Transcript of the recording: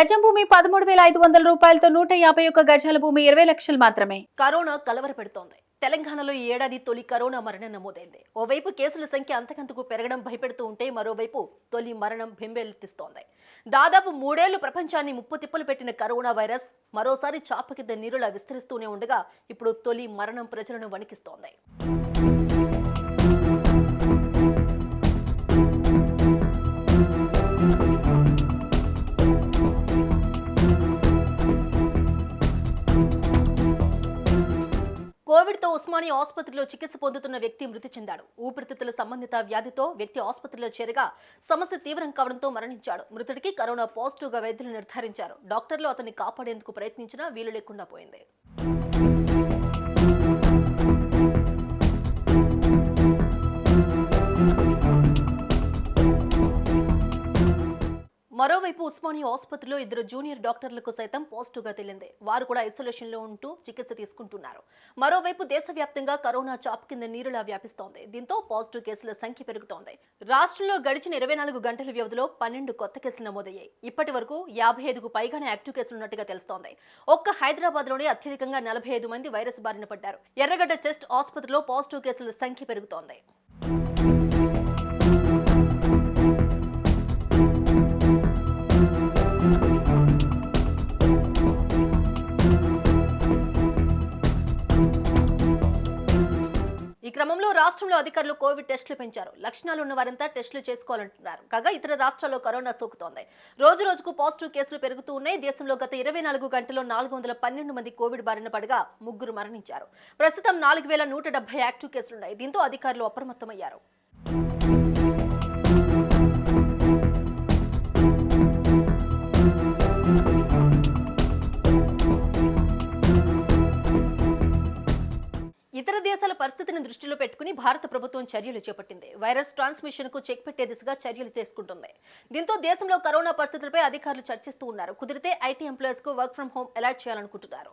గజం భూమి పదమూడు వేల ఐదు వందల రూపాయలతో నూట యాభై ఒక్క గజాల భూమి ఇరవై లక్షలు మాత్రమే. కరోనా కలవర పెడుతోంది తెలంగాణలో ఈ ఏడాది తొలి కరోనా మరణం నమోదైంది. ఓవైపు కేసుల సంఖ్య అంతకంతకు పెరగడం భయపెడుతూ ఉంటే మరోవైపు తొలి మరణం బెంబేలెత్తిస్తోంది. దాదాపు మూడేళ్ళు ప్రపంచాన్ని ముప్పు తిప్పలు పెట్టిన కరోనా వైరస్ మరోసారి చాప కింద నీరులా విస్తరిస్తూనే ఉండగా ఇప్పుడు తొలి మరణం ప్రజలను వణికిస్తోంది. కోవిడ్తో ఉస్మానియా ఆసుపత్రిలో చికిత్స పొందుతున్న వ్యక్తి మృతి చెందాడు. ఊపిరితిత్తుల సంబంధిత వ్యాధితో వ్యక్తి ఆసుపత్రిలో చేరగా సమస్య తీవ్రం కావడంతో మరణించాడు. మృతుడికి కరోనా పాజిటివ్గా వైద్యులు నిర్ధారించారు. డాక్టర్లు అతన్ని కాపాడేందుకు ప్రయత్నించినా వీలు లేకుండా పోయింది. మరోవైపు ఉస్మానియా ఆసుపత్రిలో ఇద్దరు జూనియర్ డాక్టర్లకు సైతం పాజిటివ్గా తేలింది. వారు కూడా ఐసోలేషన్లో ఉంటూ చికిత్స తీసుకుంటున్నారు. మరోవైపు దేశవ్యాప్తంగా కరోనా చాప్ కింద నీరులా వ్యాపిస్తోంది. దీంతో పాజిటివ్ కేసుల సంఖ్య పెరుగుతోంది. రాష్ట్రంలో గడిచిన ఇరవై నాలుగు గంటల వ్యవధిలో పన్నెండు కొత్త కేసులు నమోదయ్యాయి. ఇప్పటి వరకు యాభై ఐదుకు పైగానే యాక్టివ్ కేసులు ఉన్నట్టుగా తెలుస్తోంది. ఒక్క హైదరాబాద్లోనే అత్యధికంగా నలభై ఐదు మంది వైరస్ బారిన పడ్డారు. ఎర్రగడ్డ చెస్ట్ ఆసుపత్రిలో పాజిటివ్ కేసుల సంఖ్య పెరుగుతోంది. ఈ క్రమంలో రాష్ట్రంలో అధికారులు కోవిడ్ టెస్టులు పెంచారు. లక్షణాలు ఉన్న వారంతా టెస్టులు చేసుకోవాలంటున్నారు. కాగా ఇతర రాష్ట్రాల్లో కరోనా సోకుతోంది. రోజు రోజుకు పాజిటివ్ కేసులు పెరుగుతూ ఉన్నాయి. దేశంలో గత ఇరవై నాలుగు గంటల్లో నాలుగు వందల పన్నెండు మంది కోవిడ్ బారిన పడగా ముగ్గురు మరణించారు. ప్రస్తుతం నాలుగు వేల నూట డెబ్బై యాక్టివ్ కేసులున్నాయి. దీంతో అధికారులు అప్రమత్తమయ్యారు. ఇతర దేశాల పరిస్థితిని దృష్టిలో పెట్టుకుని భారత ప్రభుత్వం చర్యలు చేపట్టింది. వైరస్ ట్రాన్స్మిషన్కు చెక్ పెట్టే దిశగా చర్యలు తీసుకుంటుంది. దీంతో దేశంలో కరోనా పరిస్థితులపై అధికారులు చర్చిస్తూ ఉన్నారు. కుదిరితే ఐటీ ఎంప్లాయీస్కు వర్క్ ఫ్రం హోమ్ అలాట్ చేయాలనుకుంటున్నారు.